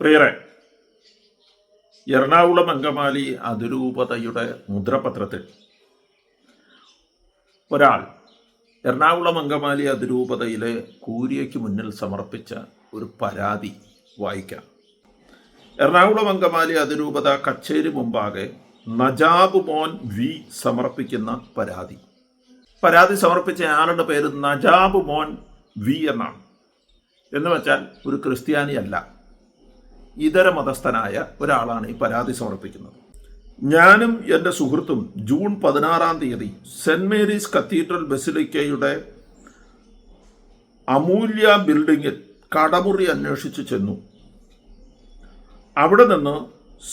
പ്രിയരെ എറണാകുളം അങ്കമാലി അതിരൂപതയുടെ മുദ്രപത്രത്തിൽ ഒരാൾ എറണാകുളം അങ്കമാലി അതിരൂപതയിലെ കൂരിയയ്ക്ക് മുന്നിൽ സമർപ്പിച്ച ഒരു പരാതി വായിക്കാം. എറണാകുളം അങ്കമാലി അതിരൂപത കച്ചേരി മുമ്പാകെ നജാബ് മോൻ വി സമർപ്പിക്കുന്ന പരാതി. പരാതി സമർപ്പിച്ച ആളുടെ പേര് നജാബ് മോൻ വി എന്നാണ്. എന്ന് വെച്ചാൽ ഒരു ക്രിസ്ത്യാനിയല്ല. ഇതര മതസ്ഥനായ ഒരാളാണ് ഈ പരാതി സമർപ്പിക്കുന്നത്. ഞാനും എന്റെ സുഹൃത്തും ജൂൺ പതിനാറാം തീയതി സെന്റ് മേരീസ് കത്തീഡ്രൽ ബസിലിക്കയുടെ അമൂല്യ ബിൽഡിങ്ങിൽ കടമുറി അന്വേഷിച്ച് ചെന്നു. അവിടെ നിന്ന്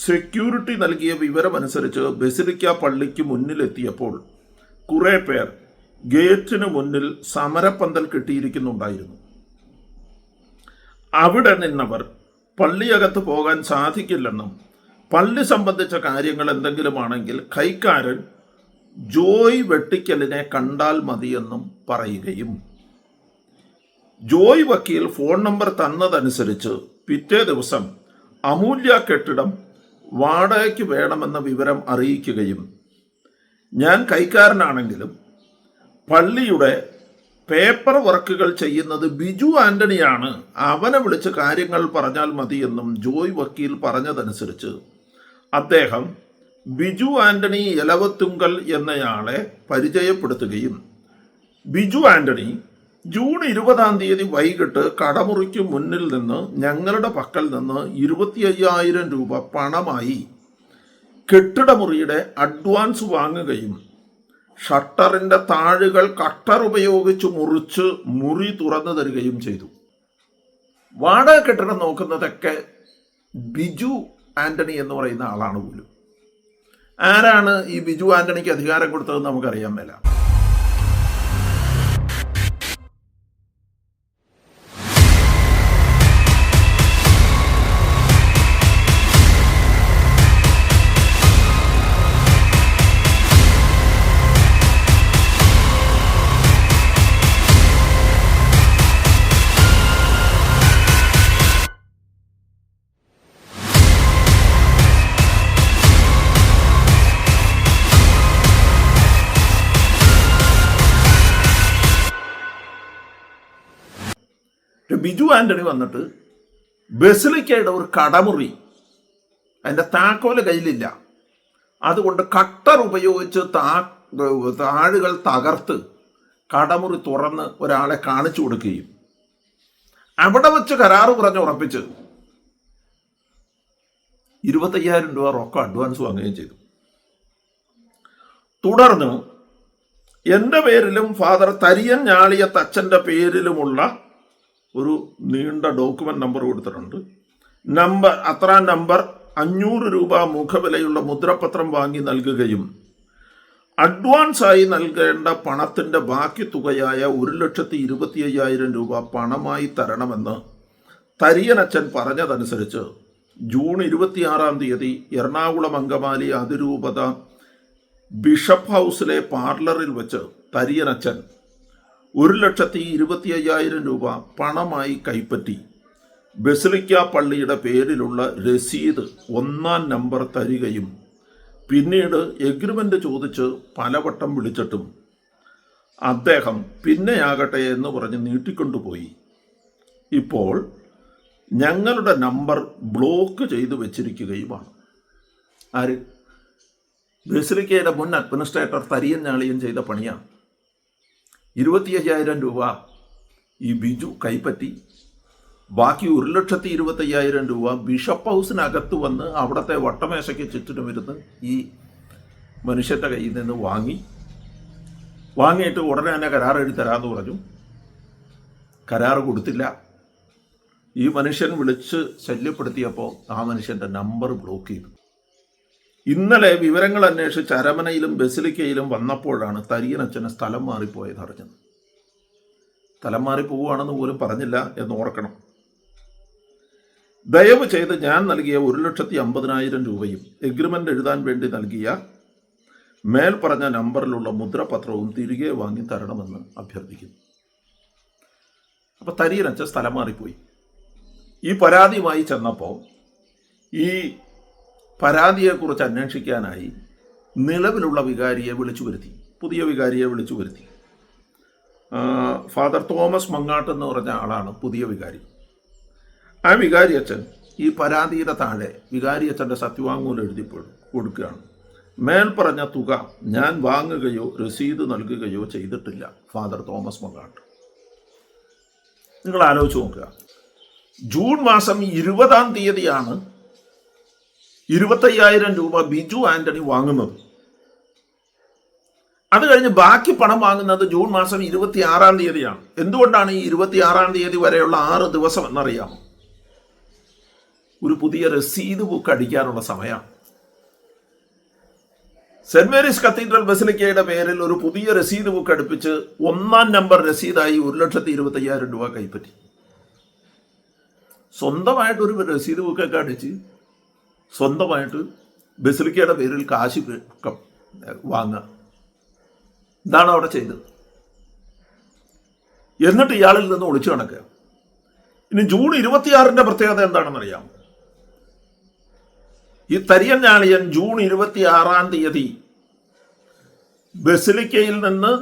സെക്യൂരിറ്റി നൽകിയ വിവരമനുസരിച്ച് ബസിലിക്ക പള്ളിക്ക് മുന്നിലെത്തിയപ്പോൾ കുറേ പേർ ഗേറ്റിന് മുന്നിൽ സമരപ്പന്തൽ കെട്ടിയിരിക്കുന്നുണ്ടായിരുന്നു. അവിടെ നിന്നവർ പള്ളിയകത്ത് പോകാൻ സാധിക്കില്ലെന്നും പള്ളി സംബന്ധിച്ച കാര്യങ്ങൾ എന്തെങ്കിലും ആണെങ്കിൽ കൈക്കാരൻ ജോയ് വെട്ടിക്കലിനെ കണ്ടാൽ മതിയെന്നും പറയുകയും. ജോയ് വക്കീൽ ഫോൺ നമ്പർ തന്നതനുസരിച്ച് പിറ്റേ ദിവസം അമൂല്യ കെട്ടിടം വാടകയ്ക്ക് വേണമെന്ന വിവരം അറിയിക്കുകയും. ഞാൻ കൈക്കാരനാണെങ്കിലും പള്ളിയുടെ പേപ്പർ വർക്കുകൾ ചെയ്യുന്നത് ബിജു ആന്റണിയാണ്. അവനെ വിളിച്ച് കാര്യങ്ങൾ പറഞ്ഞാൽ മതിയെന്നും ജോയ് വക്കീൽ പറഞ്ഞതനുസരിച്ച്. അദ്ദേഹം ബിജു ആന്റണി എലവത്തുങ്കൽ എന്നയാളെ പരിചയപ്പെടുത്തുകയും ബിജു ആന്റണി ജൂൺ ഇരുപതാം തീയതി വൈകിട്ട് കടമുറിക്ക് മുന്നിൽ നിന്ന് ഞങ്ങളുടെ പക്കൽ നിന്ന് ഇരുപത്തി അയ്യായിരം രൂപ പണമായി കെട്ടിടമുറിയുടെ അഡ്വാൻസ് വാങ്ങുകയും ഷട്ടറിന്റെ താഴുകൾ കട്ടർ ഉപയോഗിച്ച് മുറിച്ച് മുറി തുറന്നു തരികയും ചെയ്തു. വാടക കെട്ടിടം നോക്കുന്നതൊക്കെ ബിജു ആന്റണി എന്ന് പറയുന്ന ആളാണ് പോലും. ആരാണ് ഈ ബിജു ആന്റണിക്ക് അധികാരം കൊടുത്തതെന്ന് നമുക്കറിയാൻ മേല. ബിജു ആന്റണി വന്നിട്ട് ബസിലിക്കയുടെ ഒരു കടമുറി അതിന്റെ താക്കോൽ കയ്യിലില്ല. അതുകൊണ്ട് കട്ടർ ഉപയോഗിച്ച് താ താഴുകൾ തകർത്ത് കടമുറി തുറന്ന് ഒരാളെ കാണിച്ചു കൊടുക്കുകയും അവിടെ വെച്ച് കരാറ് പറഞ്ഞ് ഉറപ്പിച്ച് ഇരുപത്തയ്യായിരം രൂപ റൊക്കം അഡ്വാൻസ് വാങ്ങുകയും ചെയ്തു. തുടർന്ന് എന്റെ പേരിലും ഫാദർ തരിയൻ ഞാളിയ തച്ചന്റെ പേരിലുമുള്ള ഒരു നീണ്ട ഡോക്യുമെന്റ് നമ്പർ കൊടുത്തിട്ടുണ്ട്. നമ്പർ അത്ര നമ്പർ അഞ്ഞൂറ് രൂപ മുഖവിലയുള്ള മുദ്രപത്രം വാങ്ങി നൽകുകയും അഡ്വാൻസായി നൽകേണ്ട പണത്തിന്റെ ബാക്കി തുകയായ ഒരു ലക്ഷത്തി ഇരുപത്തി അയ്യായിരം രൂപ പണമായി തരണമെന്ന് തരിയനച്ചൻ പറഞ്ഞതനുസരിച്ച് ജൂൺ ഇരുപത്തിയാറാം തീയതി എറണാകുളം അങ്കമാലി അതിരൂപത ബിഷപ്പ് ഹൗസിലെ പാർലറിൽ വെച്ച് തരിയനച്ചൻ ഒരു ലക്ഷത്തി ഇരുപത്തി അയ്യായിരം രൂപ പണമായി കൈപ്പറ്റി. ബസിലിക്ക പള്ളിയുടെ പേരിലുള്ള രസീത് ഒന്നാം നമ്പർ തരികയും പിന്നീട് എഗ്രിമെന്റ് ചോദിച്ച് പലവട്ടം വിളിച്ചിട്ടും അദ്ദേഹം പിന്നെയാകട്ടെ എന്ന് പറഞ്ഞ് നീട്ടിക്കൊണ്ടുപോയി. ഇപ്പോൾ ഞങ്ങളുടെ നമ്പർ ബ്ലോക്ക് ചെയ്തു വെച്ചിരിക്കുകയുമാണ്. ആര്? ബസിലിക്കയുടെ മുൻ അഡ്മിനിസ്ട്രേറ്റർ തരിയൻ ഞാളിയും ചെയ്ത പണിയാണ്. ഇരുപത്തി അയ്യായിരം രൂപ ഈ ബിജു കൈപ്പറ്റി. ബാക്കി ഒരു ലക്ഷത്തി ഇരുപത്തയ്യായിരം രൂപ ബിഷപ്പ് ഹൗസിനകത്ത് വന്ന് അവിടുത്തെ വട്ടമേശയ്ക്ക് ചുറ്റിനും ഇരുന്ന് ഈ മനുഷ്യന്റെ കയ്യിൽ നിന്ന് വാങ്ങി. വാങ്ങിയിട്ട് ഉടനെ തന്നെ കരാർ എഴുതി തരാമെന്ന് പറഞ്ഞു. കരാർ കൊടുത്തില്ല. ഈ മനുഷ്യൻ വിളിച്ച് ശല്യപ്പെടുത്തിയപ്പോൾ ആ മനുഷ്യന്റെ നമ്പർ ബ്ലോക്ക് ചെയ്തു. ഇന്നലെ വിവരങ്ങൾ അന്വേഷിച്ച് അരമനയിലും ബസിലിക്കയിലും വന്നപ്പോഴാണ് തരിയനച്ഛന് സ്ഥലം മാറിപ്പോയത് അറിഞ്ഞത്. സ്ഥലം മാറി പോലും പറഞ്ഞില്ല എന്ന് ഓർക്കണം. ദയവ് ചെയ്ത് ഞാൻ നൽകിയ ഒരു ലക്ഷത്തി അമ്പതിനായിരം രൂപയും എഗ്രിമെന്റ് എഴുതാൻ വേണ്ടി നൽകിയ മേൽ പറഞ്ഞ നമ്പറിലുള്ള മുദ്രപത്രവും തിരികെ വാങ്ങി തരണമെന്ന് അഭ്യർത്ഥിക്കുന്നു. അപ്പോൾ തരിയനച്ഛൻ സ്ഥലം മാറിപ്പോയി. ഈ പരാതിയുമായി ചെന്നപ്പോൾ ഈ പരാതിയെക്കുറിച്ച് അന്വേഷിക്കാനായി നിലവിലുള്ള വികാരിയെ വിളിച്ചു വരുത്തി പുതിയ വികാരിയെ വിളിച്ചു വരുത്തി. ഫാദർ തോമസ് മങ്ങാട്ട് എന്ന് പറഞ്ഞ ആളാണ് പുതിയ വികാരി. ആ വികാരി അച്ഛൻ ഈ പരാതിയുടെ താഴെ വികാരി അച്ഛന്റെ സത്യവാങ്മൂലം എഴുതി കൊടുക്കുകയാണ്. മേൽപ്പറഞ്ഞ തുക ഞാൻ വാങ്ങുകയോ രസീത് നൽകുകയോ ചെയ്തിട്ടില്ല ഫാദർ തോമസ് മങ്ങാട്ട്. നിങ്ങൾ ആലോചിച്ച് നോക്കുക. ജൂൺ മാസം ഇരുപതാം തീയതിയാണ് ഇരുപത്തയ്യായിരം രൂപ ബിജു ആന്റണി വാങ്ങുന്നത്. അത് കഴിഞ്ഞ് ബാക്കി പണം വാങ്ങുന്നത് ജൂൺ മാസം ഇരുപത്തി ആറാം തീയതിയാണ്. എന്തുകൊണ്ടാണ് ഈ ഇരുപത്തി ആറാം തീയതി വരെയുള്ള ആറ് ദിവസം എന്നറിയാമോ ഒരു പുതിയ രസീത് ബുക്ക് അടിക്കാനുള്ള സമയമാണ്. സെന്റ് മേരീസ് കത്തീഡ്രൽ ബസിലിക്കയുടെ പേരിൽ ഒരു പുതിയ രസീത് ബുക്ക് അടുപ്പിച്ച് ഒന്നാം നമ്പർ രസീതായി ഒരു ലക്ഷത്തി ഇരുപത്തി അയ്യായിരം രൂപ കൈപ്പറ്റി. സ്വന്തമായിട്ട് ഒരു രസീത് ബുക്കൊക്കെ അടിച്ച് സ്വന്തമായിട്ട് ബസിലിക്കയുടെ പേരിൽ കാശി വാങ്ങുക. ഇതാണ് അവിടെ ചെയ്തത്. എന്നിട്ട് ഇയാളിൽ നിന്ന് ഒളിച്ചു നടക്കുക. ഇനി ജൂൺ ഇരുപത്തിയാറിന്റെ പ്രത്യേകത എന്താണെന്നറിയാം ഈ തരിയൻ ഞാളിയൻ ജൂൺ ഇരുപത്തി ആറാം തീയതി ബസിലിക്കയിൽ നിന്ന്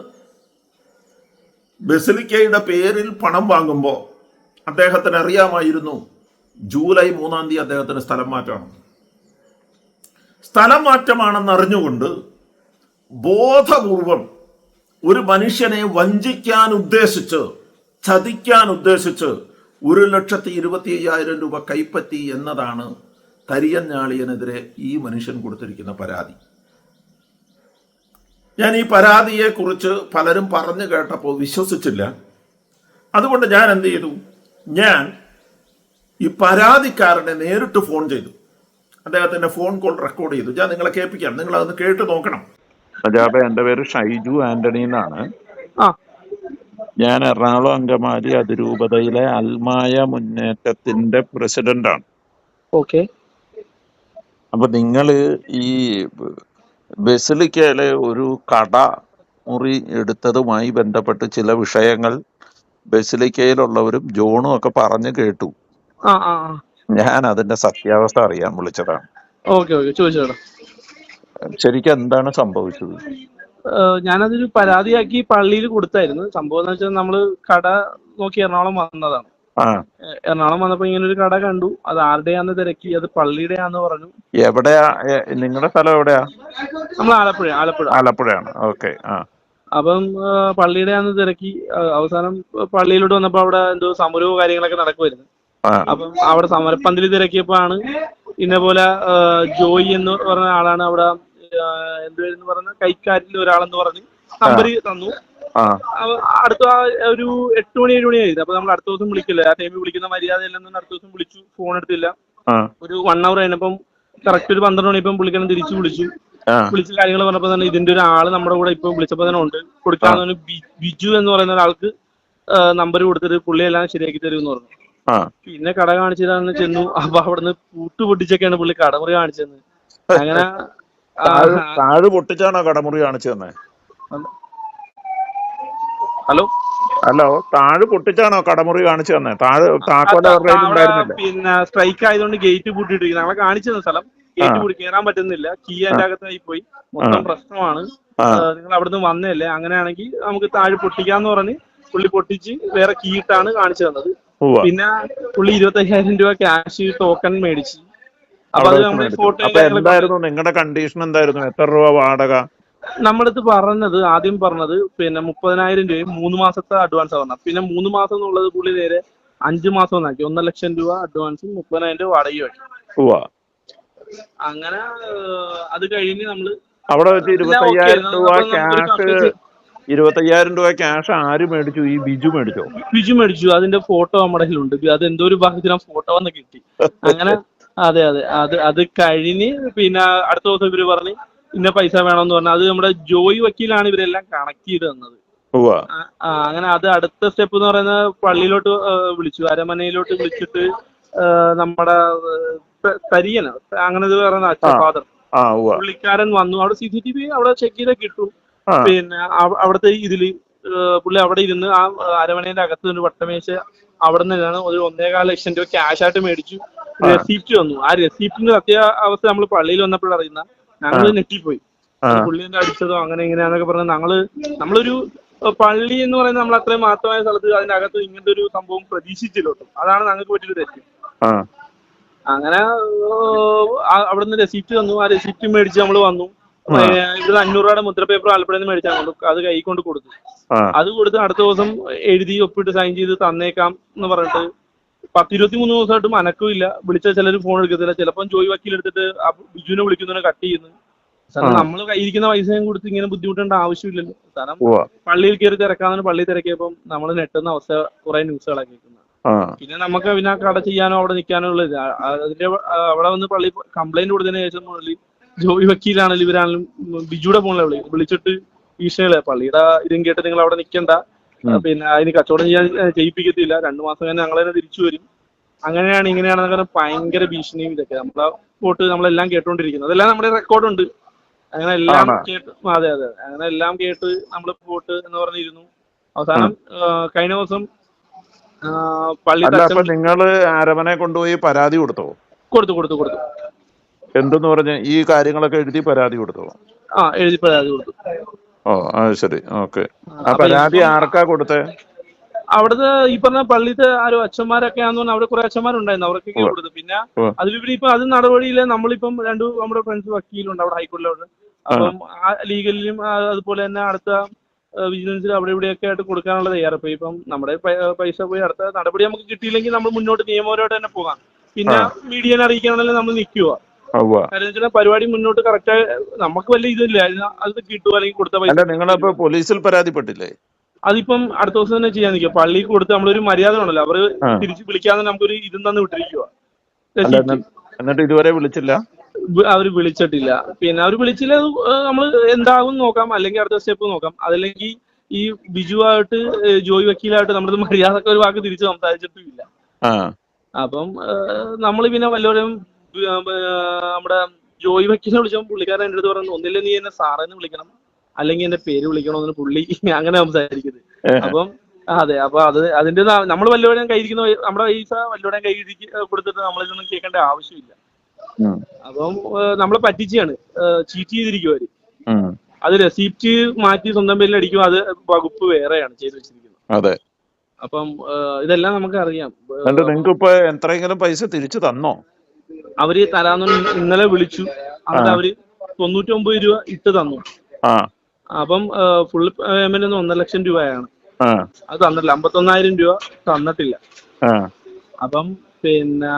ബസിലിക്കയുടെ പേരിൽ പണം വാങ്ങുമ്പോൾ അദ്ദേഹത്തിന് അറിയാമായിരുന്നു ജൂലൈ മൂന്നാം തീയതി അദ്ദേഹത്തിന് സ്ഥലം മാറ്റമാണ് സ്ഥലം മാറ്റമാണെന്ന് അറിഞ്ഞുകൊണ്ട് ബോധപൂർവം ഒരു മനുഷ്യനെ വഞ്ചിക്കാൻ ഉദ്ദേശിച്ച് ചതിക്കാൻ ഉദ്ദേശിച്ച് ഒരു ലക്ഷത്തി ഇരുപത്തി അയ്യായിരം രൂപ കൈപ്പറ്റി എന്നതാണ് തരിയഞ്ഞാളിയനെതിരെ ഈ മനുഷ്യൻ കൊടുത്തിരിക്കുന്ന പരാതി. ഞാൻ ഈ പരാതിയെക്കുറിച്ച് പലരും പറഞ്ഞു കേട്ടപ്പോൾ വിശ്വസിച്ചില്ല. അതുകൊണ്ട് ഞാൻ എന്ത് ചെയ്തു? ഞാൻ ഈ പരാതിക്കാരനെ നേരിട്ട് ഫോൺ ചെയ്തു. അദ്ദേഹത്തിന്റെ ഫോൺ കോൾ റെക്കോർഡ് ചെയ്തു. ഞാൻ നിങ്ങളെ കേൾപ്പിക്കാം. നിങ്ങൾ അതൊന്ന് കേട്ട് നോക്കണം. പഞ്ചാബ് എന്റെ പേര് ഷൈജു ആന്റണി എന്നാണ്. ആ. ഞാൻ എറണാകുളം അങ്കമാലി അതിരൂപതയിലെ അൽമായ മുന്നേറ്റത്തിന്റെ പ്രസിഡന്റാണ്. ഓക്കെ. അപ്പൊ നിങ്ങൾ ഈ ബസിലിക്കയിലെ ഒരു കട മുറി എടുത്തതുമായി ബന്ധപ്പെട്ട് ചില വിഷയങ്ങൾ ബസിലിക്കയിലുള്ളവരും ജോണും ഒക്കെ പറഞ്ഞു കേട്ടു. ആ ആ ആ. ഞാൻ അതിന്റെ സത്യാവസ്ഥ അറിയാൻ വിളിച്ചതാണ്. ഓക്കെ ഓക്കെ ചോദിച്ചോടാ ശരിക്കും എന്താണ് സംഭവിച്ചത്? ഞാനതൊരു പരാതിയാക്കി പള്ളിയിൽ കൊടുത്തായിരുന്നു. സംഭവം എന്ന് വെച്ചാൽ നമ്മൾ കട നോക്കി എറണാകുളം വന്നതാണ്. ആ. എറണാകുളം വന്നപ്പോ ഇങ്ങനെ ഒരു കട കണ്ടു. അത് ആരുടെയാന്ന് തിരക്കി. അത് പള്ളിയുടെയാന്ന് പറഞ്ഞു. എവിടെയാ? എ- നിങ്ങളുടെ സ്ഥലം എവിടെയാ? നമ്മൾ ആലപ്പുഴ ആലപ്പുഴ. ആലപ്പുഴയാണ്. ഓക്കെ ആ. അപ്പം ആ, പള്ളിയുടെയാന്ന് തിരക്കി. ആ, അവസാനം പള്ളിയിലോട്ട് വന്നപ്പോ അവിടെ എന്തോ സമരവും കാര്യങ്ങളൊക്കെ നടക്കുമായിരുന്നു അപ്പം അവിടെ സമരപ്പന്തൽ തിരക്കിയപ്പോ ആണ് ഇന്ന പോലെ ജോയി എന്ന് പറഞ്ഞ ആളാണ് അവിടെ എന്തുവരെന്ന് പറഞ്ഞ കൈക്കാരിൽ ഒരാളെന്ന് പറഞ്ഞ് നമ്പർ തന്നു. അടുത്ത ഒരു എട്ട് മണി ഏഴ് മണി ആയിരുന്നു അപ്പൊ നമ്മൾ അടുത്ത ദിവസം വിളിക്കില്ല? ആ ടൈമിൽ വിളിക്കുന്ന മര്യാദ ഇല്ലെന്ന് അടുത്ത ദിവസം വിളിച്ചു ഫോൺ എടുത്തില്ല. ഒരു വൺ അവർ കഴിഞ്ഞപ്പം കറക്റ്റ് ഒരു പന്ത്രണ്ട് മണിയപ്പം പുള്ളിക്കാരൻ തിരിച്ചു വിളിച്ചു. വിളിച്ച കാര്യങ്ങൾ പറഞ്ഞപ്പോ തന്നെ ഇതിന്റെ ഒരു ആൾ നമ്മുടെ കൂടെ ഇപ്പൊ വിളിച്ചപ്പോ തന്നെ ഉണ്ട്. കൊടുക്കാന്ന് പറഞ്ഞു ബിജു എന്ന് പറയുന്ന ഒരാൾക്ക് നമ്പർ കൊടുത്തിട്ട് പുള്ളി എല്ലാം ശരിയാക്കി തരും എന്ന് പറഞ്ഞു. പിന്നെ കട കാണിച്ചതാണെന്ന് ചെന്നു. അപ്പൊ അവിടുന്ന് പൂട്ട് പൊട്ടിച്ചൊക്കെയാണ് പുള്ളി കടമുറി കാണിച്ചെന്ന്. അങ്ങനെ താഴ് പൊട്ടിച്ചാണോ കടമുറി കാണിച്ചതെന്ന് ഹലോ? ഹലോ താഴ് പൊട്ടിച്ചാണോ കടമുറി കാണിച്ചു തന്നെ താഴ് പിന്നെ സ്ട്രൈക്ക് ആയതുകൊണ്ട് ഗേറ്റ് പൂട്ടിയിട്ടിരിക്കുന്നു. ഞങ്ങളെ കാണിച്ചു തന്ന സ്ഥലം ഗേറ്റ്. പൂട്ടി കയറാൻ പറ്റുന്നില്ല. കീ അതിന്റെ അകത്തായി പോയി മൊത്തം പ്രശ്നമാണ്. നിങ്ങൾ അവിടുന്ന് വന്നതല്ലേ? അങ്ങനെയാണെങ്കിൽ നമുക്ക് താഴെ പൊട്ടിക്കാന്ന് പറഞ്ഞ് പുള്ളി പൊട്ടിച്ച് വേറെ കീ ഇട്ടാണ് കാണിച്ചു തന്നത്. പിന്നെ പുള്ളി ഇരുപത്തയ്യായിരം രൂപ ക്യാഷ് ടോക്കൺ മേടിച്ച്. അപ്പൊ എന്തായിരുന്നു? നിങ്ങളുടെ കണ്ടീഷൻ എന്തായിരുന്നു? എത്ര രൂപ വാടക? നമ്മളത് പറഞ്ഞത് ആദ്യം പറഞ്ഞത് പിന്നെ മുപ്പതിനായിരം രൂപയും മൂന്ന് മാസത്തെ അഡ്വാൻസ് പറഞ്ഞത് പിന്നെ മൂന്ന് മാസം എന്നുള്ളത് പുള്ളി നേരെ അഞ്ചു മാസം ഒന്നാക്കി. ഒന്നര ലക്ഷം രൂപ അഡ്വാൻസും മുപ്പതിനായിരം രൂപ വാടകയും ആക്കി. അങ്ങനെ അത് കഴിഞ്ഞ് നമ്മൾ അവിടെ വെച്ച് ഇരുപത്തയ്യായിരം രൂപ ക്യാഷ് ഇരുപത്തയ്യായിരം രൂപ ക്യാഷ് ആര് മേടിച്ചു? ഈ ബിജു മേടിച്ചോ? ബിജു മേടിച്ചു. അതിന്റെ ഫോട്ടോ നമ്മുടെ കയ്യിലുണ്ട്. അത് എന്തോ ഒരു ഭാഗത്തിന് ആ ഫോട്ടോ വന്ന് കിട്ടി. അങ്ങനെ അതെ അതെ. അത് അത് കഴിഞ്ഞ് പിന്നെ അടുത്ത ദിവസം ഇവർ പറഞ്ഞു ഇന്ന പൈസ വേണമെന്ന് പറഞ്ഞു. അത് നമ്മുടെ ജോയി വക്കീലാണ് ഇവരെല്ലാം കണക്ട് ചെയ്ത് തന്നത്. അങ്ങനെ അത് അടുത്ത സ്റ്റെപ്പ് എന്ന് പറയുന്നത് പള്ളിയിലോട്ട് വിളിച്ചു. അരമനയിലോട്ട് വിളിച്ചിട്ട് നമ്മുടെ തരിയന. അങ്ങനെ പറയുന്ന അച്ഛൻ ഫാദർ പുള്ളിക്കാരൻ വന്നു. അവിടെ സി സി ടി വി അവിടെ ചെക്ക് ചെയ്താൽ കിട്ടും. പിന്നെ അവ- അവിടുത്തെ ഇതിൽ പുള്ളി അവിടെ ഇരുന്ന് ആ അരമണേന്റെ അകത്ത് ഒരു വട്ടമേശ അവിടെ നിന്നാണ് ഒരു ഒന്നേകാൽ ലക്ഷം രൂപ ക്യാഷ് ആയിട്ട് മേടിച്ചു. റെസീപ്റ്റ് വന്നു. ആ റെസിപ്റ്റിന്റെ സത്യാവസ്ഥ നമ്മൾ പള്ളിയിൽ വന്നപ്പോഴും അറിയുന്ന. ഞങ്ങൾ. ഞെട്ടിപ്പോയി. പുള്ളിന്റെ അടിച്ചതോ അങ്ങനെ ഇങ്ങനെയാന്നൊക്കെ പറഞ്ഞ് ഞങ്ങൾ നമ്മളൊരു പള്ളി എന്ന് പറയുന്നത് നമ്മൾ അത്രയും മാത്രമായ സ്ഥലത്ത് അതിന്റെ അകത്ത് ഇങ്ങനത്തെ ഒരു സംഭവം പ്രതീക്ഷിച്ചില്ലോട്ടും അതാണ് ഞങ്ങൾക്ക് പറ്റിയൊരു തെറ്റ്. അങ്ങനെ അവിടുന്ന് റെസിപ്റ്റ് തന്നു ആ റെസിപ്റ്റ് മേടിച്ച് നമ്മൾ വന്നു. ഏഹ്, അഞ്ഞൂറ് രൂപയുടെ മുദ്ര പേപ്പർ ആലപ്പുഴയിൽ നിന്ന് മേടിച്ചാൽ കൊണ്ട് അത് കൈ കൊണ്ട് കൊടുത്തു അത് കൊടുത്ത് അടുത്ത ദിവസം എഴുതി ഒപ്പിട്ട് സൈൻ ചെയ്ത് തന്നേക്കാം എന്ന് പറഞ്ഞിട്ട് പത്തിരുപത്തി മൂന്ന് ദിവസമായിട്ടും മനക്കുമില്ല വിളിച്ച ചിലർ ഫോൺ എടുക്കത്തില്ല. ചിലപ്പം ജോയി വക്കീൽ എടുത്തിട്ട് ആ ബിജുവിനെ വിളിക്കുന്നതിനെ കട്ട് ചെയ്യുന്നു. കാരണം. നമ്മൾ കയ്യിരിക്കുന്ന പൈസയും കൊടുത്ത് ഇങ്ങനെ ബുദ്ധിമുട്ടേണ്ട ആവശ്യമില്ലല്ലോ. കാരണം പള്ളിയിൽ കയറി തിരക്കാന്ന് പള്ളി തിരക്കിയപ്പം നമ്മൾ നെട്ടുന്ന അവസ്ഥ കുറെ ന്യൂസുകളാണ് കേൾക്കുന്നത്. പിന്നെ നമുക്ക് പിന്നെ കട ചെയ്യാനോ അവിടെ നിൽക്കാനോ ഉള്ള ഇത്. ആ- ആ- അതിന്റെ അവിടെ വന്ന് പള്ളി കംപ്ലൈന്റ് കൊടുത്തതിന് ശേഷം മുതൽ ജോയി വക്കീലാണെങ്കിലും ഇവരാണെങ്കിലും ബിജുടെ ഫോണിലാണ് ഫോണിലെ വിളി വിളിച്ചിട്ട് ഭീഷണികളെ പള്ളിയുടെ ഇതും കേട്ട് നിങ്ങൾ അവിടെ നിൽക്കണ്ട പിന്നെ അതിന് കച്ചവടം ചെയ്യാൻ ചെയ്യിപ്പിക്കത്തില്ല രണ്ടു മാസം കഴിഞ്ഞ് ഞങ്ങൾ തന്നെ തിരിച്ചു വരും. അങ്ങനെയാണ് ഇങ്ങനെയാണെന്നൊക്കെ ഭയങ്കര ഭീഷണിയും ഇതൊക്കെ. നമ്മളെ വോട്ട് നമ്മളെല്ലാം കേട്ടോണ്ടിരിക്കുന്നത്. അതെല്ലാം നമ്മുടെ റെക്കോർഡുണ്ട് അങ്ങനെ എല്ലാം കേട്ട് അതെ അതെ അങ്ങനെ എല്ലാം കേട്ട് നമ്മൾ വോട്ട് എന്ന് പറഞ്ഞിരുന്നു. അവസാനം കഴിഞ്ഞ ദിവസം പള്ളി നിങ്ങൾ ആരവനെ കൊണ്ടുപോയി പരാതി കൊടുത്തോ? കൊടുത്തു കൊടുത്തു കൊടുത്തു. എന്തെന്ന് പറഞ്ഞ ഈ കാര്യങ്ങളൊക്കെ എഴുതി പരാതി കൊടുത്തോ ആ എഴുതി പരാതി കൊടുത്തു. ഓ അത് ശരി ഓക്കെ. ആ പരാതി ആർക്കാ കൊടുത്തേ? അവിടുത്തെ ഈ പറഞ്ഞ പള്ളിത്തെ ആരോ അച്ഛന്മാരൊക്കെ ആണെന്ന് പറഞ്ഞാൽ അവിടെ കുറെ അച്ഛന്മാരുണ്ടായിരുന്നു അവർക്കൊക്കെ. കൊടുത്തു പിന്നെ അത് അതിലുപരി ഇപ്പൊ അത് നടപടിയില്ല നമ്മളിപ്പം രണ്ടു നമ്മുടെ ഫ്രണ്ട്സ് വക്കീലുണ്ട് അവിടെ ഹൈക്കോടതിയിലുണ്ട് അപ്പം ആ. ലീഗലിലും അതുപോലെ തന്നെ അടുത്ത വിജിലൻസിൽ അവിടെ ഇവിടെയൊക്കെ ആയിട്ട് കൊടുക്കാനുള്ള തയ്യാറെടുപ്പ്. ഇപ്പം നമ്മുടെ പൈസ പോയി അടുത്ത നടപടി നമുക്ക് കിട്ടിയില്ലെങ്കിൽ നമ്മൾ മുന്നോട്ട് നിയമപരമായിട്ട് തന്നെ പോകാം. പിന്നെ മീഡിയനെ അറിയിക്കാനുള്ള നമ്മൾ നിൽക്കുക പരിപാടി മുന്നോട്ട് കറക്റ്റ് നമുക്ക് വലിയ ഇതില്ല അത് കിട്ടുമോ അല്ലെങ്കിൽ കൊടുത്ത പൈസ നിങ്ങളപ്പോ പോലീസിൽ പരാതിപ്പെട്ടില്ലേ? അതിപ്പം അടുത്ത ദിവസം തന്നെ ചെയ്യാൻ നിൽക്കുക. പള്ളിക്ക് കൊടുത്ത് നമ്മളൊരു മര്യാദ ഉണ്ടല്ലോ അവർ തിരിച്ചു വിളിക്കാതെ നമുക്കൊരു ഇതും തന്ന് വിട്ടിരിക്കുക എന്നിട്ട് ഇതുവരെ വിളിച്ചില്ല? അവർ വിളിച്ചിട്ടില്ല. പിന്നെ അവർ വിളിച്ചില്ല നമ്മൾ നമ്മൾ എന്താകും നോക്കാം. അല്ലെങ്കിൽ അടുത്ത സ്റ്റെപ്പ് നോക്കാം. അതല്ലെങ്കിൽ ഈ ബിജുവായിട്ട് ആയിട്ട് ജോയി വക്കീലായിട്ട് നമ്മളത് മര്യാദയ്ക്ക് ഒരു വാക്ക് തിരിച്ച് സംസാരിച്ചിട്ടുമില്ല അപ്പം നമ്മൾ പിന്നെ വല്ലവരും നമ്മുടെ ജോയി വക്കീലിനെ വിളിച്ചപ്പോൾ പുള്ളിക്കാരൻ എന്റെ അടുത്ത് പറഞ്ഞു ഒന്നില്ല നീ എന്നെ സാറേന്ന് വിളിക്കണം. അല്ലെങ്കിൽ എന്റെ പേര് വിളിക്കണം എന്ന് പുള്ളി അങ്ങനെ സംസാരിക്കുന്നത് അപ്പം അതെ അപ്പൊ അത് അതിന്റെ നമ്മൾ വല്ലവരെയും കയ്യിരിക്കുന്ന പൈ- നമ്മുടെ പൈസ വല്ലവരെയും കൈ കൊടുത്തിട്ട് നമ്മളിൽ നിന്നും കേൾക്കേണ്ട ആവശ്യമില്ല. അപ്പം നമ്മളെ പറ്റിച്ചാണ് ചീറ്റ് ചെയ്തിരിക്കും അവർ. അത് റെസിപ്റ്റ് മാറ്റി സ്വന്തം പേരിൽ അടിക്കും അത് വകുപ്പ് വേറെയാണ് ചെയ്തു വെച്ചിരിക്കുന്നത്. അതെ. അപ്പം ഇതെല്ലാം നമുക്ക് അറിയാം. നിങ്ങൾക്ക് ഇപ്പൊ എത്രയെങ്കിലും പൈസ തിരിച്ചു തന്നോ? അവർ തരാന്ന് പറഞ്ഞ് ഇന്നലെ വിളിച്ചു. എന്നിട്ട് ആ. അവർ തൊണ്ണൂറ്റൊമ്പത് രൂപ ഇട്ട് തന്നു. അപ്പം ഫുൾ പേയ്മെന്റ് ഒന്നര ലക്ഷം രൂപയാണ്. അത് തന്നിട്ടില്ല. അമ്പത്തൊന്നായിരം രൂപ തന്നിട്ടില്ല. അപ്പം പിന്നെ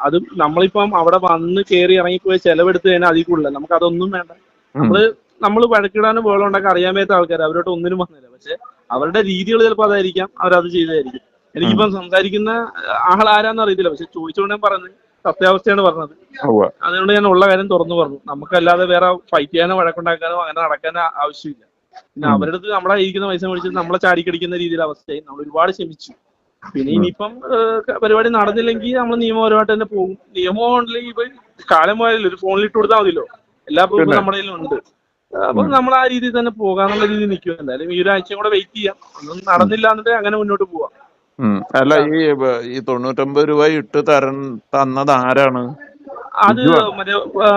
അത് നമ്മളിപ്പം അവിടെ വന്ന് കയറി ഇറങ്ങിപ്പോയി ചെലവെടുത്ത് കഴിഞ്ഞാൽ അതിൽ കൂടുതൽ നമുക്ക് അതൊന്നും വേണ്ട. നമ്മൾ നമ്മൾ വഴക്കിടാനും ബഹളം ഉണ്ടാക്കാൻ അറിയാൻ മേത്ത ആൾക്കാർ അവരോട്ട് ഒന്നിനും വന്നില്ല പക്ഷെ അവരുടെ രീതികൾ ചിലപ്പോൾ അതായിരിക്കാം. അവരത് ചെയ്തായിരിക്കും. എനിക്കിപ്പം സംസാരിക്കുന്ന ആൾ ആരാന്ന് അറിയത്തില്ല. പക്ഷെ ചോദിച്ചുകൊണ്ട് ഞാൻ പറഞ്ഞത് സത്യാവസ്ഥയാണ് പറഞ്ഞത്. അതുകൊണ്ട് ഞാൻ ഉള്ള കാര്യം തുറന്നു പറഞ്ഞു. നമുക്കല്ലാതെ വേറെ ഫൈറ്റ് ചെയ്യാനോ വഴക്കുണ്ടാക്കാനോ അങ്ങനെ നടക്കാനോ ആവശ്യമില്ല. പിന്നെ അവരുടെ അടുത്ത് നമ്മളെ ഇരിക്കുന്ന പൈസ മേടിച്ചിട്ട് നമ്മളെ ചാടിക്കടിക്കുന്ന രീതിയിൽ അവസ്ഥയായി. നമ്മൾ ഒരുപാട് ക്ഷമിച്ചു പിന്നെ ഇനിയിപ്പം പരിപാടി നടന്നില്ലെങ്കിൽ നമ്മൾ നിയമപരമായിട്ട് തന്നെ പോകും. നിയമം ഉണ്ടെങ്കിൽ ഇപ്പൊ കാലം പോയാലും ഒരു ഫോണിൽ ഇട്ട് കൊടുത്താൽ മതിയല്ലോ? എല്ലാ പ്രൂഫും. നമ്മുടെ കയ്യിലുണ്ട് അപ്പൊ നമ്മൾ ആ രീതിയിൽ തന്നെ പോകാന്നുള്ള രീതിയിൽ നിൽക്കുക എന്തായാലും ഈ ഒരാഴ്ചയും കൂടെ വെയിറ്റ് ചെയ്യാം. ഒന്നും നടന്നില്ല എന്നിട്ട് അങ്ങനെ മുന്നോട്ട് പോവാം. ഉം. അല്ല ഈ ബ- ഈ തൊണ്ണൂറ്റൊമ്പത് രൂപ ഇട്ട് തരൻ തന്നത് ആരാണ്? അത്. മറ്റേ ആ,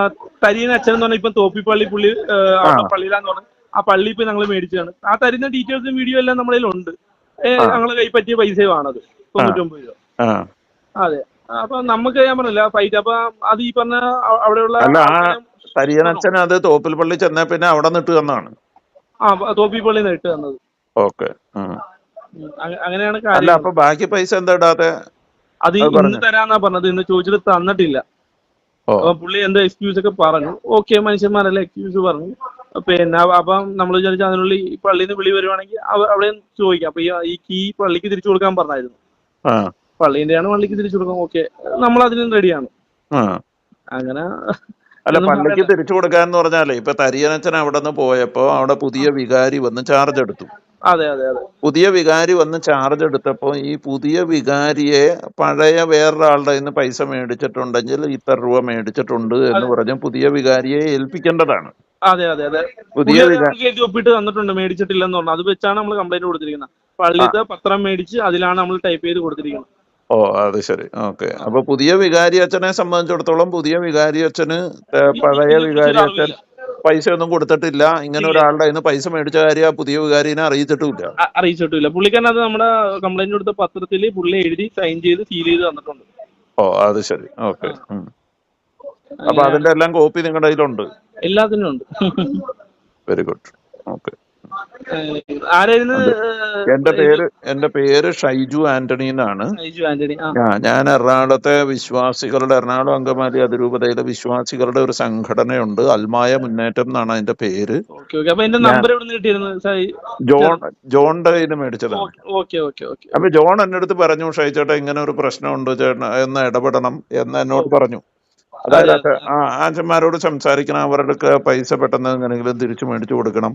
തരീന അച്ഛൻ എന്ന് പറഞ്ഞാൽ ഇപ്പൊ തോപ്പിപ്പള്ളി പുള്ളി ആ, അവിടെ ആ. പള്ളിയിലാന്ന് പറഞ്ഞു ആ പള്ളി ഇപ്പൊ ഞങ്ങൾ മേടിച്ചാണ് ആ തരുന്ന ഡീറ്റെയിൽസും വീഡിയോ എല്ലാം നമ്മുടെ ഉണ്ട് ഞങ്ങൾ ആ. ഞങ്ങളെ കൈ പറ്റിയ പൈസയുമാണത് തൊണ്ണൂറ്റൊമ്പത് രൂപ. ആ. അതെ. അപ്പൊ നമുക്ക് ഞാൻ പറഞ്ഞില്ല ഫൈറ്റ് അപ്പൊ അത് ഈ പറഞ്ഞ അ- അവിടെയുള്ള അല്ല ആ ആൾക്കാരെ- തരിയനച്ഛൻ അത് തോപ്പിൽ പള്ളി ചെന്ന പിന്നെ അവിടെ ഇട്ട് തന്നാണ് ആ തോപ്പിപ്പള്ളി ഇട്ട് തന്നത്. ഓക്കെ. അങ്ങനെയാണ് അല്ല അപ്പൊ ബാക്കി പൈസ എന്താ ഇടാതെ അത് ഇന്ന് തരാന്നാ പറഞ്ഞത്. ഇന്ന് ചോദിച്ചിട്ട് തന്നിട്ടില്ല. അപ്പൊ പുള്ളി എന്താ എക്സ്ക്യൂസ് ഒക്കെ പറഞ്ഞു. ഓക്കെ മനുഷ്യന്മാരല്ലേ എക്സ്ക്യൂസ് പറഞ്ഞു. പിന്നെ അപ്പൊ- നമ്മൾ വിചാരിച്ച അതിനുള്ളിൽ ഈ പള്ളിയിൽ വിളി വരുവാണെങ്കിൽ അവിടെ ചോദിക്കാം. അപ്പൊ ഈ കീ പള്ളിക്ക് തിരിച്ചു കൊടുക്കാൻ പറഞ്ഞായിരുന്നു. പള്ളീന്റെയാണ് പള്ളിക്ക് തിരിച്ചു കൊടുക്കാം ഓക്കെ നമ്മൾ അതിനും റെഡിയാണ് അങ്ങനെ അല്ല പള്ളിക്ക് തിരിച്ചു കൊടുക്കാന്ന് പറഞ്ഞാലേ ഇപ്പൊ തരിയനച്ഛൻ അവിടെ നിന്ന് പോയപ്പോ അവിടെ പുതിയ വികാരി വന്ന് ചാർജ് എടുത്തു. അതെ അതെ അതെ. പുതിയ വികാരി വന്ന് ചാർജ് എടുത്തപ്പോൾ ഈ പുതിയ വികാരിയെ പഴയ വേറൊരാളുടെ നിന്ന് പൈസ മേടിച്ചിട്ടുണ്ടെങ്കിൽ ഇത്ര രൂപ മേടിച്ചിട്ടുണ്ട് എന്ന് പറഞ്ഞ പുതിയ വികാരിയെ ഏൽപ്പിക്കേണ്ടതാണ്. അതെ അതെ അതെ. പുതിയ എഴുതി ഒപ്പിട്ട് തന്നിട്ടുണ്ട് മേടിച്ചിട്ടില്ലെന്ന് പറഞ്ഞു. അത് വെച്ചാണ് നമ്മൾ കംപ്ലൈന്റ് കൊടുത്തിരിക്കുന്നത്. പള്ളിത്തെ പത്രം മേടിച്ച് അതിലാണ് നമ്മൾ ടൈപ്പ് ചെയ്ത് കൊടുത്തിരിക്കുന്നത്. ഓ അത് ശരി. ഓക്കെ. അപ്പൊ പുതിയ വികാരി അച്ഛനെ സംബന്ധിച്ചിടത്തോളം പുതിയ വികാരി അച്ഛന് പഴയ വികാരി അച്ഛൻ പൈസ ഒന്നും കൊടുത്തിട്ടില്ല. ഇങ്ങനെ ഒരാളുടെ അതിന് പൈസ മേടിച്ച കാര്യം പുതിയ വികാരിനെ അറിയിച്ചിട്ടില്ല. അറിയിച്ചിട്ടില്ല. പുള്ളിക്കാരൻ അത് നമ്മുടെ കംപ്ലൈന്റ് കൊടുത്ത പത്രത്തിൽ പുള്ളി എഴുതി സൈൻ ചെയ്ത് സീൽ ചെയ്ത് തന്നിട്ടുണ്ട്. ഓ അത് ശരി. ഓക്കെ. അപ്പൊ അതിന്റെ എല്ലാം കോപ്പി നിങ്ങളുടെ കയ്യിലുണ്ട്? എല്ലാത്തിനും ഉണ്ട്. വെരി ഗുഡ് ഓക്കെ ആരായിരുന്നു എന്റെ പേര് എന്റെ പേര് ഷൈജു ആന്റണി എന്നാണ് ഷൈജു ആന്റണി ആ. ആ, ഞാൻ എറണാകുളത്തെ വിശ്വാസികളുടെ എറണാകുളം അങ്കമാലി അതിരൂപതയിലെ വിശ്വാസികളുടെ ഒരു സംഘടനയുണ്ട് അൽമായ മുന്നേറ്റം എന്നാണ് അതിന്റെ പേര്. Okay okay. അപ്പൊ എന്റെ നമ്പർ എവിടെ നിന്ന് കിട്ടിയിരുന്നു സായി ജോൺ ജോണിന്റെ കയ്യിൽ നിന്ന് മേടിച്ചതാണ്. ഓക്കെ ഓക്കെ ഓക്കെ അപ്പൊ ജോൺ എന്റെ അടുത്ത് പറഞ്ഞു ഷൈ ചേട്ടാ ഇങ്ങനെ ഒരു പ്രശ്നമുണ്ട് ചേട്ടാ എന്ന് ഇടപെടണം എന്ന് എന്നോട് പറഞ്ഞു. അതായത് സംസാരിക്കണം അവരുടെ പൈസ പെട്ടെന്ന് എങ്ങനെങ്കിലും തിരിച്ചു മേടിച്ചു കൊടുക്കണം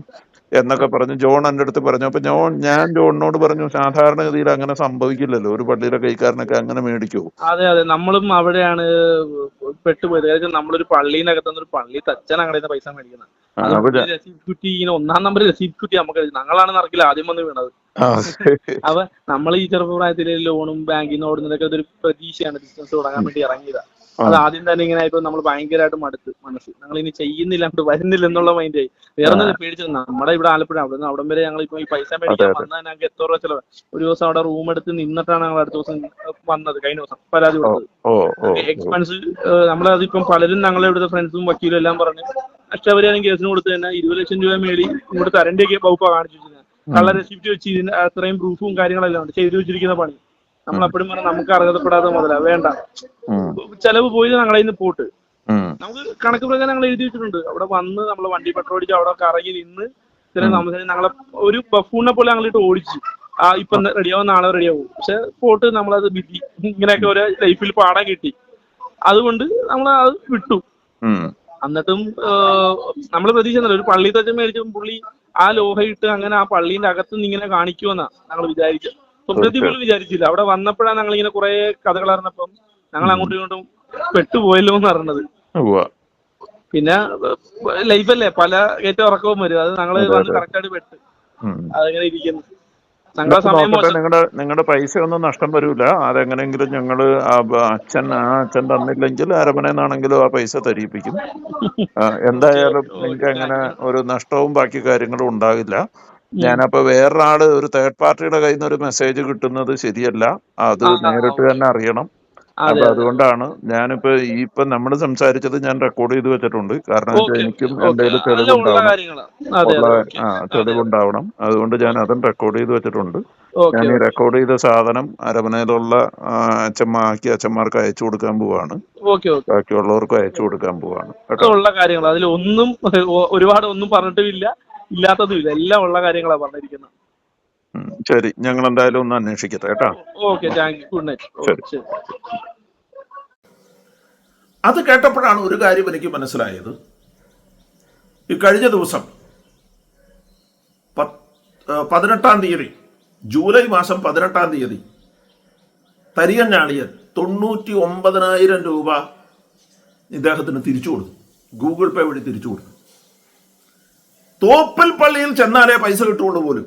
എന്നൊക്കെ പറഞ്ഞു. ജോൺ എന്റെ അടുത്ത് പറഞ്ഞു. അപ്പൊ ജോൺ ഞാൻ ജോണിനോട് പറഞ്ഞു സാധാരണഗതിയിൽ അങ്ങനെ സംഭവിക്കില്ലല്ലോ. ഒരു പള്ളിയിലെ കൈക്കാരനൊക്കെ അങ്ങനെ മേടിക്കൂ. അതെ അതെ. നമ്മളും അവിടെയാണ് പെട്ടുപോയത്. കാരണം നമ്മളൊരു പള്ളിനകത്തുനിന്ന് ഒരു പള്ളി തച്ചൻ അങ്ങനെ പൈസ മേടിക്കുന്നത് ഇങ്ങനെ ഒന്നാം നമ്പർ രസീത് കുട്ടി നമുക്ക് ഞങ്ങളാണ് നടക്കില്ല ആദ്യം വന്ന് വീണത്. അപ്പൊ നമ്മൾ ഈ ചെറുപ്പപ്രായത്തിലെ ലോണും ബാങ്കിൽ നിന്ന് ഓടുന്നതൊക്കെ ഒരു പ്രതീക്ഷയാണ്. ബിസിനസ് തുടങ്ങാൻ വേണ്ടി ഇറങ്ങിയതാ. അത് ആദ്യം തന്നെ ഇങ്ങനെ ആയപ്പോ നമ്മൾ ഭയങ്കരമായിട്ട് മടുത്ത് മനസ്സ്. ഞങ്ങൾ ഇനി ചെയ്യുന്നില്ല അങ്ങോട്ട് വരുന്നില്ല എന്നുള്ള മൈൻഡ് ആയി വേറെ ഒന്നും പേടിച്ചത് നമ്മുടെ ഇവിടെ ആലപ്പുഴ അവിടെ നിന്ന് അവിടം വരെ ഞങ്ങൾ ഇപ്പൊ ഈ പൈസ മേടിക്കാൻ. വന്നാൽ ഞങ്ങൾക്ക് എത്ര രൂപ ചെലവ്? ഒരു ദിവസം അവിടെ റൂം എടുത്ത് നിന്നിട്ടാണ് ഞങ്ങൾ അടുത്ത ദിവസം വന്നത് കഴിഞ്ഞ ദിവസം പരാതി കൊടുത്തത്. എക്സ്പെൻസ് നമ്മളത് ഇപ്പം എക്സ്പെൻസ് നമ്മളതിപ്പം പലരും ഞങ്ങളെ ഇവിടുത്തെ ഫ്രണ്ട്സും വക്കീലും എല്ലാം പറഞ്ഞ് പക്ഷെ അവരാണെങ്കിൽ കേസിന് കൊടുത്ത് തന്നെ ഇരുപത് ലക്ഷം രൂപ മേടി ഇങ്ങോട്ട് തരണ്ടേക്ക് വകുപ്പാണ് കാണിച്ചു വെച്ചിരുന്നത് കള്ള റെസിപ്റ്റ് വെച്ച് ഇതിന് അത്രയും പ്രൂഫും കാര്യങ്ങളെല്ലാം ഉണ്ട്. ചെയ്തു വെച്ചിരിക്കുന്ന പണി. നമ്മൾ അപ്പോഴും പറഞ്ഞു നമുക്ക് അർഹതപ്പെടാതെ മുതലാ. വേണ്ട. ചെലവ് പോയി ഞങ്ങളെ നിന്ന് പോട്ട്. നമുക്ക് കണക്ക് പ്രകാരം ഞങ്ങൾ എഴുതി വെച്ചിട്ടുണ്ട്. അവിടെ വന്ന് നമ്മളെ വണ്ടി പെട്രോൾ അടിച്ച് അവിടെ കറങ്ങി നിന്ന് ചില താമസിച്ച് ഞങ്ങളെ ഒരു ബഫൂണിനെ പോലെ ഞങ്ങളിട്ട് ഓടിച്ചു. ആ ഇപ്പൊ റെഡിയാവും നാളെ റെഡിയാവും പക്ഷെ പോട്ട് നമ്മളത് ബിസി ഇങ്ങനെയൊക്കെ ഒരു ലൈഫിൽ പാടാൻ കിട്ടി. അതുകൊണ്ട് നമ്മൾ അത് വിട്ടു. എന്നിട്ടും നമ്മൾ പ്രതീക്ഷിക്കുന്നില്ല ഒരു പള്ളി തച്ച മേടിച്ചും പുള്ളി ആ ലോഹ ഇട്ട് അങ്ങനെ ആ പള്ളീന്റെ അകത്ത് നിന്ന് ഇങ്ങനെ കാണിക്കുമെന്നാ ഞങ്ങൾ വിചാരിച്ചത്. സ്വപ്നത്തിൽ പോലും വിചാരിച്ചില്ല. അവിടെ വന്നപ്പോഴാണ് ഞങ്ങൾ ഇങ്ങനെ കുറെ കഥകൾ അറിഞ്ഞപ്പം ഞങ്ങൾ അങ്ങോട്ടും ഇങ്ങോട്ടും പെട്ടുപോയല്ലോ എന്ന് അറിഞ്ഞത്. പിന്നെ ലൈഫല്ലേ? പല ഏറ്റവും ഉറക്കവും വരും. അത് ഞങ്ങൾ കറക്റ്റായിട്ട് വന്ന് അതെ. കറക്റ്റ് ആയിട്ട് പെട്ട് അതെങ്ങനെ ഇരിക്കുന്നു. നിങ്ങളുടെ നിങ്ങളുടെ പൈസ ഒന്നും നഷ്ടം വരൂല. അതെങ്ങനെയെങ്കിലും ഞങ്ങൾ അച്ഛൻ ആ അച്ഛൻ തന്നില്ലെങ്കിൽ അരമനന്നാണെങ്കിലും ആ പൈസ തരിപ്പിക്കും എന്തായാലും നിങ്ങൾക്ക് അങ്ങനെ ഒരു നഷ്ടവും ബാക്കി കാര്യങ്ങളും ഉണ്ടാകില്ല. ഞാനപ്പോ വേറൊരാൾ ഒരു തേർഡ് പാർട്ടിയുടെ കയ്യിൽ നിന്ന് ഒരു മെസ്സേജ് കിട്ടുന്നത് ശരിയല്ല. അത് നേരിട്ട് തന്നെ അറിയണം. അപ്പൊ അതെ. അതുകൊണ്ടാണ് ഞാനിപ്പോ ഈ ഇപ്പൊ നമ്മൾ സംസാരിച്ചത് ഞാൻ റെക്കോർഡ് ചെയ്ത് വെച്ചിട്ടുണ്ട്. കാരണം എനിക്കും ഉള്ള തെളിവുണ്ടാവണം. തെളിവുണ്ടാവണം. അതുകൊണ്ട് ഞാൻ അതും റെക്കോർഡ് ചെയ്ത് വെച്ചിട്ടുണ്ട്. ഞാൻ ഈ റെക്കോർഡ് ചെയ്ത സാധനം അരമനയിലുള്ള അച്ഛമ്മ ആക്കി അച്ഛന്മാർക്ക് അയച്ചു കൊടുക്കാൻ പോവാണ്. ബാക്കിയുള്ളവർക്ക് അയച്ചു കൊടുക്കാൻ പോവാണ്. കേട്ടോ? കാര്യങ്ങൾ അതിൽ ഒന്നും ഒരുപാട് ഒന്നും പറഞ്ഞിട്ടുമില്ല. ഇല്ലാത്തതുമില്ല എല്ലാം ഉള്ള കാര്യങ്ങളാണ് പറഞ്ഞിരിക്കുന്നത് ശരി. ഞങ്ങൾ എന്തായാലും ഒന്ന് അന്വേഷിക്കട്ടെ കേട്ടോ? Okay thank you. Good night. അത് കേട്ടപ്പോഴാണ് ഒരു കാര്യം എനിക്ക് മനസ്സിലായത്. ഈ കഴിഞ്ഞ ദിവസം പതിനെട്ടാം തീയതി ജൂലൈ മാസം പതിനെട്ടാം തീയതി തരിയൻ ഞാളിയൻ തൊണ്ണൂറ്റി ഒമ്പതിനായിരം രൂപ ഇദ്ദേഹത്തിന് തിരിച്ചു കൊടുത്തു. ഗൂഗിൾ പേ വഴി തിരിച്ചു കൊടുത്തു. തോപ്പിൽ പള്ളിയിൽ ചെന്നാലേ പൈസ കിട്ടുള്ളൂ പോലും.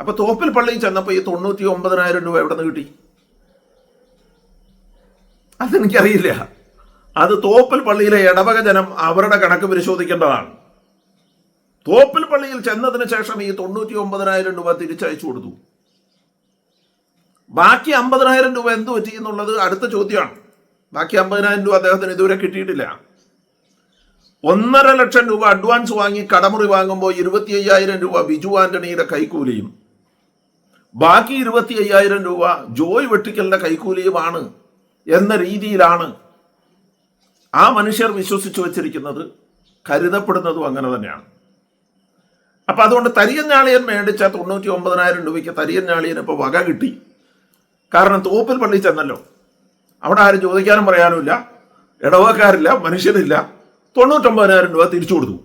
അപ്പൊ തോപ്പിൽ പള്ളിയിൽ ചെന്നപ്പോൾ ഈ തൊണ്ണൂറ്റി ഒമ്പതിനായിരം രൂപ എവിടെ നിന്ന് കിട്ടി? അതെനിക്കറിയില്ല. അത് തോപ്പിൽ പള്ളിയിലെ ഇടവക ജനം അവരുടെ കണക്ക് പരിശോധിക്കേണ്ടതാണ്. തോപ്പിൽ പള്ളിയിൽ ചെന്നതിന് ശേഷം ഈ തൊണ്ണൂറ്റി ഒമ്പതിനായിരം രൂപ തിരിച്ചയച്ചു കൊടുത്തു. ബാക്കി അമ്പതിനായിരം രൂപ എന്ത് പറ്റി എന്നുള്ളത് അടുത്ത ചോദ്യമാണ്. ബാക്കി അമ്പതിനായിരം രൂപ അദ്ദേഹത്തിന് ഇതുവരെ കിട്ടിയിട്ടില്ല. ഒന്നര ലക്ഷം രൂപ അഡ്വാൻസ് വാങ്ങി കടമുറി വാങ്ങുമ്പോൾ ഇരുപത്തി അയ്യായിരം രൂപ ബിജു ആന്റണിയുടെ കൈക്കൂലിയും. ബാക്കി ഇരുപത്തി അയ്യായിരം രൂപ ജോയ് വെട്ടിക്കലിന്റെ കൈക്കൂലിയുമാണ് എന്ന രീതിയിലാണ് ആ മനുഷ്യർ വിശ്വസിച്ചു വച്ചിരിക്കുന്നത്. കരുതപ്പെടുന്നതും അങ്ങനെ തന്നെയാണ്. അപ്പൊ അതുകൊണ്ട് തരിയൻ ഞാളിയൻ മേടിച്ച തൊണ്ണൂറ്റി ഒമ്പതിനായിരം രൂപയ്ക്ക് തരിയൻ ഞാളിയൻ ഇപ്പൊ വക കിട്ടി. കാരണം തോപ്പിൽ പള്ളി ചെന്നല്ലോ. അവിടെ ആരും ചോദിക്കാനും പറയാനുമില്ല. ഇടവക്കാരില്ല മനുഷ്യരില്ല. തൊണ്ണൂറ്റൊമ്പതിനായിരം രൂപ തിരിച്ചു കൊടുത്തു.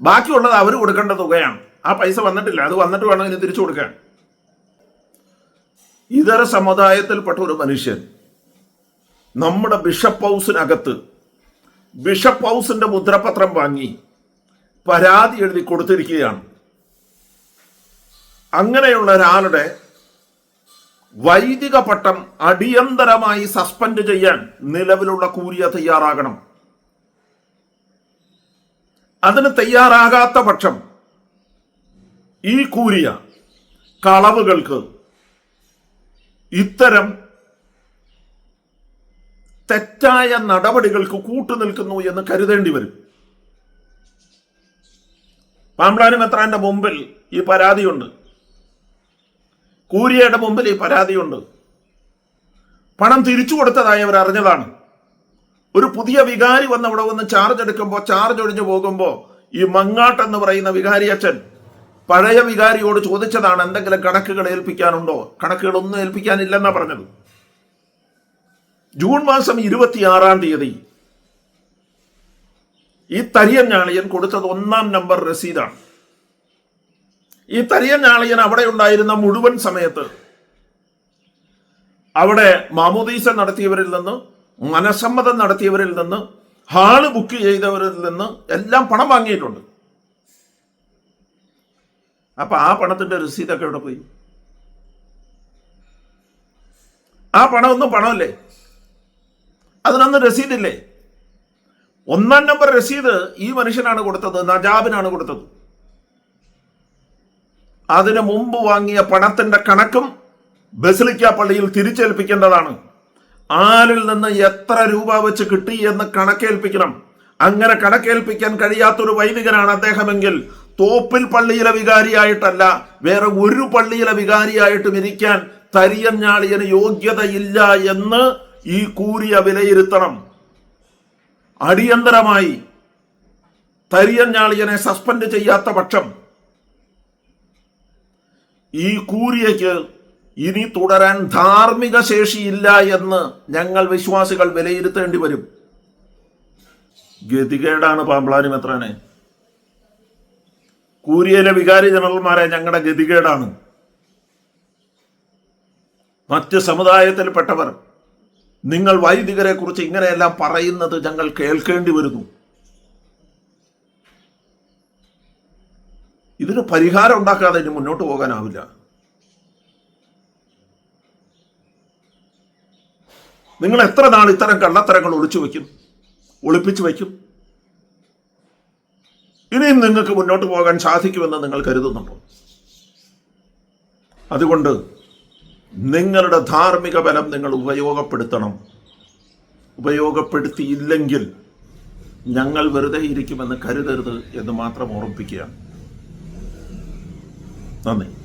ബാക്കിയുള്ളത് അവർ കൊടുക്കേണ്ട തുകയാണ്. ആ പൈസ വന്നിട്ടില്ല. അത് വന്നിട്ട് വേണം തിരിച്ചു കൊടുക്കാൻ. ഇതര സമുദായത്തിൽപ്പെട്ട ഒരു മനുഷ്യൻ നമ്മുടെ ബിഷപ്പ് ഹൗസിനകത്ത് ബിഷപ്പ് ഹൗസിന്റെ മുദ്രപത്രം വാങ്ങി പരാതി എഴുതി കൊടുത്തിരിക്കുകയാണ്. അങ്ങനെയുള്ള ഒരാളുടെ വൈദിക പട്ടം അടിയന്തരമായി സസ്പെൻഡ് ചെയ്യാൻ നിലവിലുള്ള കൂരിയ തയ്യാറാകണം. അതിന് തയ്യാറാകാത്ത പക്ഷം ഈ കൂരിയ കളവുകൾക്ക് ഇത്തരം തെറ്റായ നടപടികൾക്ക് കൂട്ടുനിൽക്കുന്നു എന്ന് കരുതേണ്ടി വരും. പാമ്പ്ലാനി മെത്രാന്റെ മുമ്പിൽ ഈ പരാതിയുണ്ട്. കൂരിയയുടെ മുമ്പിൽ ഈ പരാതിയുണ്ട്. പണം തിരിച്ചു കൊടുത്തതായി അവർ അറിഞ്ഞതാണ്. ഒരു പുതിയ വികാരി വന്ന് അവിടെ വന്ന് ചാർജ് എടുക്കുമ്പോൾ ചാർജ് ഒഴിഞ്ഞു പോകുമ്പോൾ ഈ മങ്ങാട്ട് എന്ന് പറയുന്ന വികാരി അച്ഛൻ പഴയ വികാരിയോട് ചോദിച്ചതാണ് എന്തെങ്കിലും കണക്കുകൾ ഏൽപ്പിക്കാനുണ്ടോ? കണക്കുകളൊന്നും ഏൽപ്പിക്കാനില്ലെന്നാ പറഞ്ഞത്. ജൂൺ മാസം ഇരുപത്തിയാറാം തീയതി ഈ തരിയൻ ഞാളിയൻ കൊടുത്തത് ഒന്നാം നമ്പർ രസീതാണ്. ഈ തരിയൻ ഞാളിയൻ അവിടെ ഉണ്ടായിരുന്ന മുഴുവൻ സമയത്ത് അവിടെ മാമോദീസ നടത്തിയവരിൽ നിന്ന് മനസമ്മതം നടത്തിയവരിൽ നിന്ന് ഹാൾ ബുക്ക് ചെയ്തവരിൽ നിന്ന് എല്ലാം പണം വാങ്ങിയിട്ടുണ്ട്. അപ്പൊ ആ പണത്തിന്റെ രസീതൊക്കെ എവിടെ പോയി? ആ പണമൊന്നും പണമല്ലേ? അതിനൊന്നും രസീതില്ലേ ഒന്നാം നമ്പർ രസീത് ഈ മനുഷ്യനാണ് കൊടുത്തത് നജാബിനാണ് കൊടുത്തത്. അതിനു മുമ്പ് വാങ്ങിയ പണത്തിന്റെ കണക്കും ബസിലിക്ക പള്ളിയിൽ തിരിച്ചേൽപ്പിക്കേണ്ടതാണ്. ആരിൽ നിന്ന് എത്ര രൂപ വെച്ച് കിട്ടി എന്ന് കണക്കേൽപ്പിക്കണം. അങ്ങനെ കണക്കേൽപ്പിക്കാൻ കഴിയാത്തൊരു വൈദികനാണ് അദ്ദേഹമെങ്കിൽ തോപ്പിൽ പള്ളിയിലെ വികാരിയായിട്ടല്ല വേറെ ഒരു പള്ളിയിലെ വികാരിയായിട്ടും ഇരിക്കാൻ തരിയഞ്ഞാളിയന് യോഗ്യതയില്ല എന്ന് ഈ കൂരിയ വിലയിരുത്തണം. അടിയന്തരമായി തരിയഞ്ഞാളിയനെ സസ്പെൻഡ് ചെയ്യാത്ത പക്ഷം ഈ കൂരിയയ്ക്ക് ഇനി തുടരാൻ ധാർമ്മിക ശേഷിയില്ല എന്ന് ഞങ്ങൾ വിശ്വാസികൾ വിലയിരുത്തേണ്ടി വരും. ഗതികേടാണ് പാമ്പ്ലാനി മെത്രാനെ. കൂരിയയിലെ വികാരി ജനറൽമാരെ ഞങ്ങളുടെ ഗതികേടാണ്. മറ്റ് സമുദായത്തിൽപ്പെട്ടവർ നിങ്ങൾ വൈദികരെ കുറിച്ച് ഇങ്ങനെയെല്ലാം പറയുന്നത് ഞങ്ങൾ കേൾക്കേണ്ടി വരുന്നു. ഇതിന് പരിഹാരം ഉണ്ടാക്കാതെ ഇനി മുന്നോട്ട് പോകാനാവില്ല. നിങ്ങൾ എത്ര നാൾ ഇത്തരം കള്ളത്തരങ്ങൾ ഒളിച്ചു വയ്ക്കും ഒളിപ്പിച്ചു വയ്ക്കും? ഇനിയും നിങ്ങൾക്ക് മുന്നോട്ട് പോകാൻ സാധിക്കുമെന്ന് നിങ്ങൾ കരുതുന്നുണ്ടോ? അതുകൊണ്ട് നിങ്ങളുടെ ധാർമ്മിക ബലം നിങ്ങൾ ഉപയോഗപ്പെടുത്തണം. ഉപയോഗപ്പെടുത്തിയില്ലെങ്കിൽ ഞങ്ങൾ വെറുതെ ഇരിക്കുമെന്ന് കരുതരുത് എന്ന് മാത്രം ഓർമ്മിപ്പിക്കുക Amém.